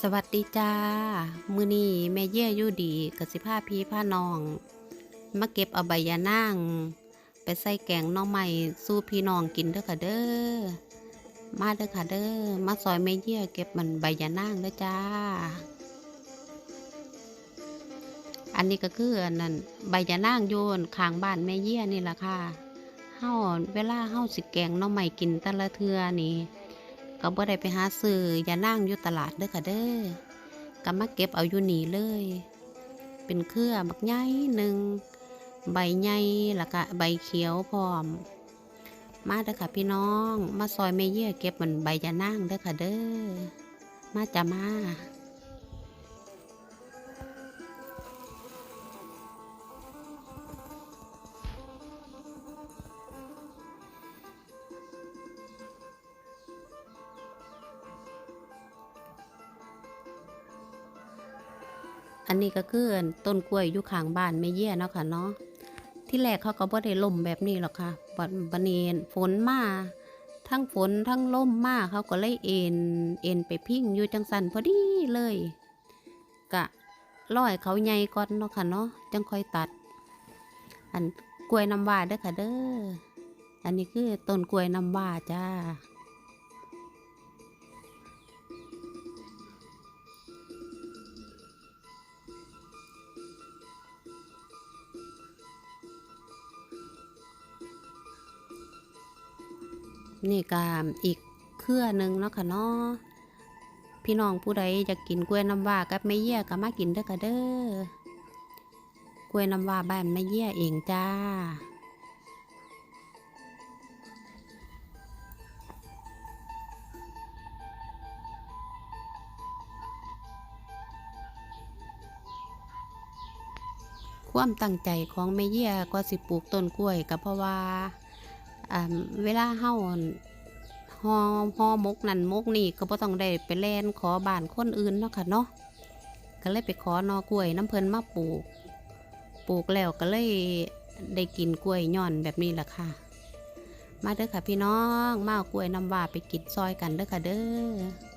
สวัสดีจ้า มือนี้แม่เย่อยู่ดีกับสิพาพี่พานอง มาเก็บเอาใบยานาง ไปใส่แกงน้องใหม่สู้พี่น้องกินเด้อค่ะเด้อ มาเด้อค่ะเด้อ มาซอยแม่เย่ยเก็บมันใบยานางเด้อจ้า อันนี้ก็คืออันนั้นใบยานางโยนข้างบ้านแม่เย่ยนี่แหละค่ะเฮาเวลาเฮาสิแกงน้องใหม่กินแต่ละเทือนี่ ก็บ่ได้ไปหาซื้อยานั่งอยู่ตลาดเด้อค่ะเด้อก็มาเก็บเอาอยู่หนีเลย เป็นเครือบักใหญ่หนึ่งใบใหญ่แล้วก็ใบเขียวพร้อม มาเด้อค่ะพี่น้อง มาซอยเม่เยี่ยเก็บมันใบยานั่งเด้อค่ะเด้อมาจะมา อันนี้ก็คือต้นกล้วยอยู่ข้างบ้านแม่เยี่ยเนาะค่ะเนาะที่แรกเขาก็บ่ได้ล่มแบบนี้หรอกค่ะบัดบัดนี้ฝนมาทั้งฝนทั้งล่มมาเขาก็เลยเอ็นเอ็นไปพิ้งอยู่จังสันพอดีเลยกะร้อยเขาใหญ่ก่อนเนาะค่ะเนาะจังค่อยตัด อันกล้วยน้ำว้าเด้อค่ะเด้ออันนี้คือต้นกล้วยน้ำว้าจ้า นี่ก็อีกเครือหนึ่งเนาะค่ะเนาะพี่น้องผู้ใดจะกินกล้วยน้ำว้ากับแม่เยี่ยก็มากินเด้อค่ะเด้อกล้วยน้ำว้าบ้านแม่เยี่ยเองจ้าความตั้งใจของแม่เยี่ยก็สิปลูกต้นกล้วยก็เพราะว่า เวลาเฮาฮอฮอมกนั่นมกนี่ก็บ่ต้องได้ไปแล่นขอบ้านคนอื่นเนาะค่ะเนาะก็เลยไปขอนอกล้วยน้ำเพิ่นมาปลูก ปลูกแล้วก็เลยได้กินกล้วยย่อนแบบนี้แหละค่ะ มาเด้อค่ะพี่น้อง มาเอากล้วยน้ำว่าไปกินซอยกันเด้อค่ะเด้อ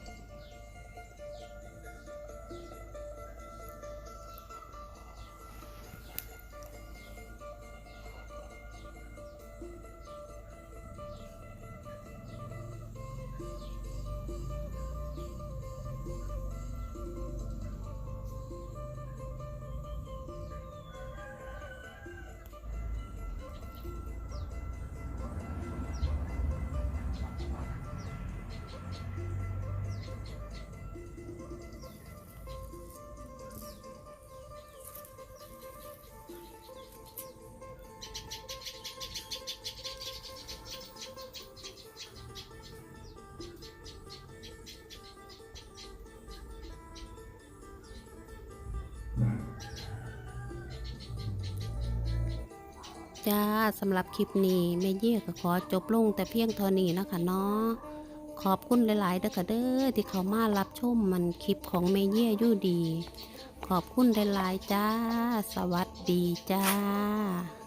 จ้าสำหรับคลิปนี้แม่เย่ก็ขอจบลงแต่เพียงเท่านี้นะคะเนาะขอบคุณหลายๆเด้อค่ะเด้อที่เขามารับชมมันคลิปของแม่เย่ยู่ดี ขอบคุณหลายๆจ้า สวัสดีจ้า